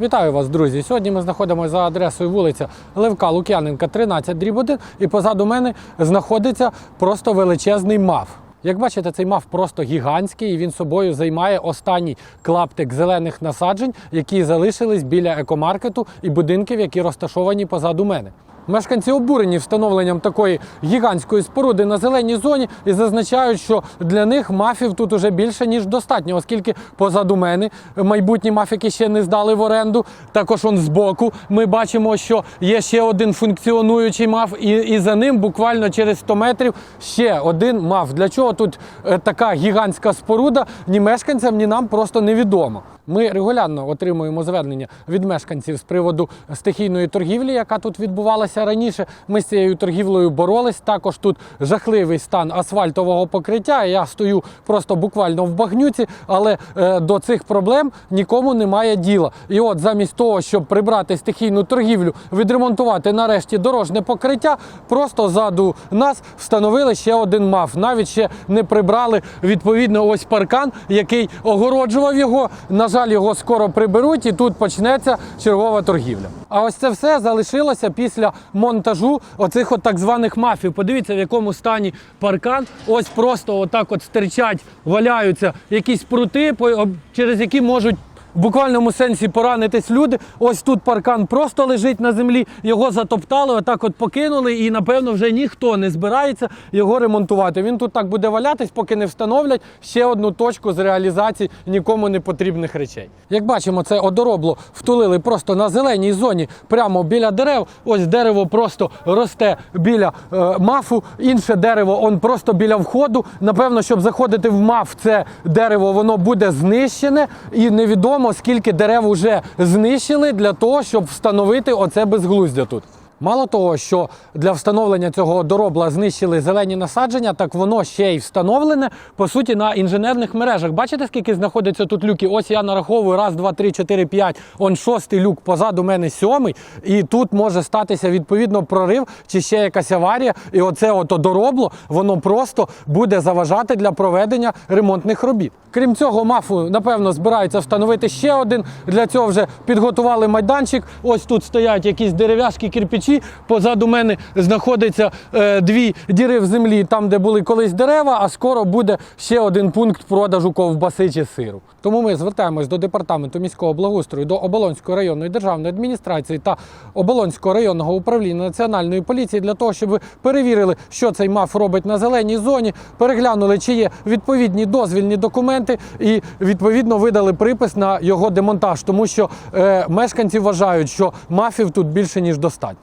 Вітаю вас, друзі! Сьогодні ми знаходимося за адресою вулиця Левка Лук'яненка, 13, дріб 1, і позаду мене знаходиться просто величезний мав. Як бачите, цей мав просто гігантський, і він собою займає останній клаптик зелених насаджень, які залишились біля екомаркету і будинків, які розташовані позаду мене. Мешканці обурені встановленням такої гігантської споруди на зеленій зоні і зазначають, що для них мафів тут уже більше ніж достатньо, оскільки позаду мене майбутні мафіки ще не здали в оренду. Також он збоку ми бачимо, що є ще один функціонуючий маф, і, і за ним буквально через 100 метрів ще один маф. Для чого тут е, така гігантська споруда? Ні мешканцям, ні нам просто невідомо. Ми регулярно отримуємо звернення від мешканців з приводу стихійної торгівлі, яка тут відбувалася раніше. Ми з цією торгівлею боролись. Також тут жахливий стан асфальтового покриття. Я стою просто буквально в багнюці, але е, до цих проблем нікому немає діла. І от замість того, щоб прибрати стихійну торгівлю, відремонтувати нарешті дорожне покриття, просто ззаду нас встановили ще один маф. Навіть ще не прибрали відповідно ось паркан, який огороджував його. На жаль, його скоро приберуть, і тут почнеться чергова торгівля. А ось це все залишилося після монтажу оцих от так званих мафів. Подивіться, в якому стані паркан. Ось просто отак от стирчать, валяються якісь прути, через які можуть. В буквальному сенсі поранитись люди. Ось тут паркан просто лежить на землі, його затоптали, отак от покинули, і напевно вже ніхто не збирається його ремонтувати. Він тут так буде валятись, поки не встановлять ще одну точку з реалізації нікому не потрібних речей. Як бачимо, це одоробло втулили просто на зеленій зоні, прямо біля дерев. Ось дерево просто росте біля е, мафу, інше дерево он просто біля входу. Напевно, щоб заходити в маф, це дерево воно буде знищене, і невідомо скільки дерев вже знищили для того, щоб встановити оце безглуздя тут. Мало того, що для встановлення цього доробла знищили зелені насадження, так воно ще й встановлене по суті на інженерних мережах. Бачите, скільки знаходиться тут люки? Ось я нараховую раз, два, три, чотири, п'ять. Он шостий люк позаду мене сьомий. І тут може статися відповідно прорив чи ще якась аварія. І оце ото доробло, воно просто буде заважати для проведення ремонтних робіт. Крім цього, мафу напевно збираються встановити ще один. Для цього вже підготували майданчик. Ось тут стоять якісь дерев'яшки, кирпичі. Позаду мене знаходиться е, дві діри в землі, там де були колись дерева. А скоро буде ще один пункт продажу ковбаси чи сиру. Тому ми звертаємось до департаменту міського благоустрою, до Оболонської районної державної адміністрації та Оболонського районного управління національної поліції для того, щоб перевірили, що цей маф робить на зеленій зоні, переглянули, чи є відповідні дозвільні документи, і відповідно видали припис на його демонтаж, тому що е, мешканці вважають, що мафів тут більше ніж достатньо.